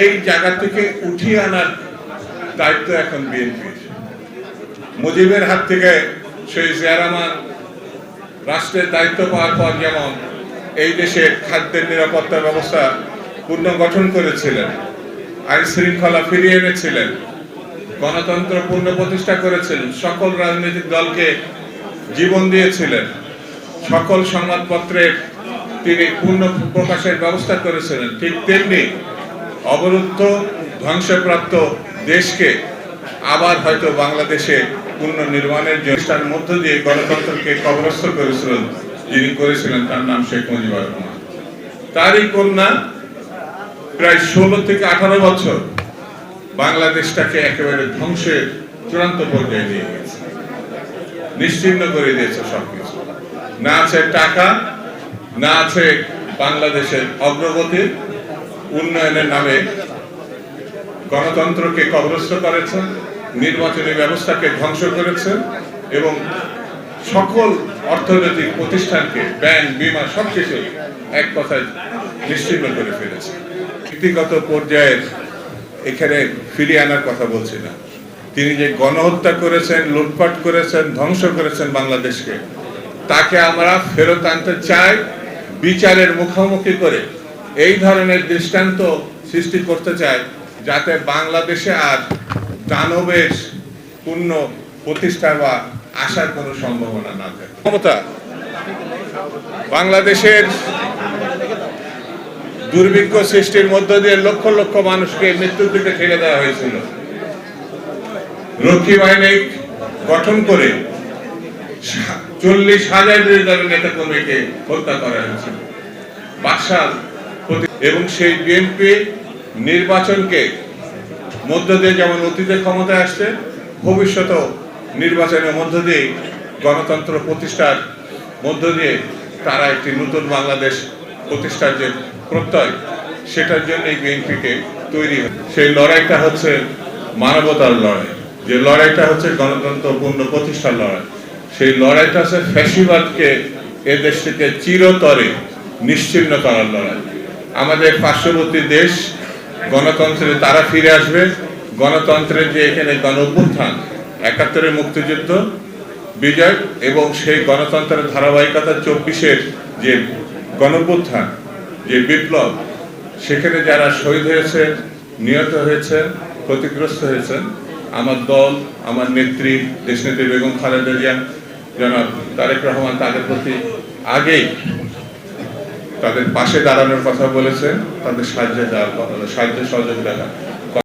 এই জায়গা থেকে উঠিয়ে আনার দায়িত্ব এখন বিএনপির মুজিবের হাত থেকে সেই জিয়া রহমান রাষ্ট্রের দায়িত্ব পাওয়ার পর যেমন এই দেশে খাদ্যের নিরাপত্তা ব্যবস্থা পুনর্গঠন করেছিলেন, আইন শৃঙ্খলা ফিরিয়ে এনেছিলেন, গণতন্ত্র পূর্ণ প্রতিষ্ঠা করেছিলেন, সকল রাজনৈতিক দলকে জীবন দিয়েছিলেন, সকল সংবাদপত্রের তিনি পূর্ণ প্রকাশের ব্যবস্থা করেছিলেন, ঠিক তেমনি অবরুদ্ধ, ধ্বংসপ্রাপ্ত দেশকে আবার হয়তো বাংলাদেশে পুনর্নির্মাণের চেষ্টার মধ্য দিয়ে গণতন্ত্রকে কবরস্থ করেছিলেন যিনি করেছিলেন, তার নাম শেখ মুজিবুর রহমান। তারই কন্যা প্রায় ষোলো থেকে আঠারো বছর বাংলাদেশটাকে একেবারে ধ্বংসের চূড়ান্ত পর্যায়ে নিয়ে গেছে। নিশ্চিন্ন করে দিয়েছে সবকিছু। না আছে টাকা, না আছে বাংলাদেশের অগ্রগতি উন্নয়নের নামে গণতন্ত্রকে কবরস্থ করেছেন, নির্বাচনী ব্যবস্থাকে ধ্বংস করেছেন এবং সকল অর্থনৈতিক প্রতিষ্ঠানকে ব্যাংক বিমা সবকিছু এক কথায় নিশ্চিন্ন করে ফেলেছে। ব্যক্তিগত পর্যায়ের এখানে ফিরিয়ে আনার কথা বলছি না। তিনি যে গণহত্যা করেছেন, লুটপাট করেছেন, ধ্বংস করেছেন বাংলাদেশকে, তাকে আমরা ফেরত আনতে চাই, বিচারের মুখোমুখি করে এই ধরনের দৃষ্টান্ত সৃষ্টি করতে চাই যাতে বাংলাদেশে আর দানবের পূর্ণ প্রতিষ্ঠা বা আসার কোনো সম্ভাবনা না থাকে। ক্ষমতা বাংলাদেশের দুর্ভিক্ষ সৃষ্টির মধ্য দিয়ে লক্ষ লক্ষ মানুষকে মৃত্যুর দিকে ঠেলে দেওয়া হয়েছিল। রক্ষী বাহিনী গঠন করে চল্লিশ হাজার বিরোধী দলের নেতা কর্মীকে হত্যা করা হয়েছিল। প্রতি- এবং সেই বিএনপি নির্বাচনকে মধ্য দিয়ে যেমন অতীতে ক্ষমতায় আসছে, ভবিষ্যতেও নির্বাচনের মধ্য দিয়ে গণতন্ত্র প্রতিষ্ঠার মধ্য দিয়ে তারা একটি নতুন বাংলাদেশ প্রতিষ্ঠার যে প্রত্যয়, সেটার জন্য এই বিএনপিকে তৈরি হয়। সেই লড়াইটা হচ্ছে মানবতার লড়াই। যে লড়াইটা হচ্ছে গণতন্ত্র পূর্ণ প্রতিষ্ঠার লড়াই। সেই লড়াইটা হচ্ছে ফ্যাসিবাদকে এ দেশ থেকে চিরতরে নিশ্চিহ্ন করার লড়াই। আমাদের পার্শ্ববর্তী দেশ গণতন্ত্রে তারা ফিরে আসবে। গণতন্ত্রের যে এখানে গণ অভ্যুত্থান একাত্তরের মুক্তিযুদ্ধ, বিজয় এবং সেই গণতন্ত্রের ধারাবাহিকতা চব্বিশের যে গণঅভ্যুত্থান, যে বিপ্লব, সেখানে যারা শহীদ হয়েছে, নিহত হয়েছেন ক্ষতিগ্রস্ত হয়েছেন আমার দল, আমার নেত্রী, দেশনেত্রী বেগম খালেদা জিয়া, জনাব তারেক রহমান তাদের প্রতি আগেই তাদের পাশে দাঁড়ানোর কথা বলেছেন তাদের সাহায্যে যাওয়ার কথা সাহায্য সহযোগিতা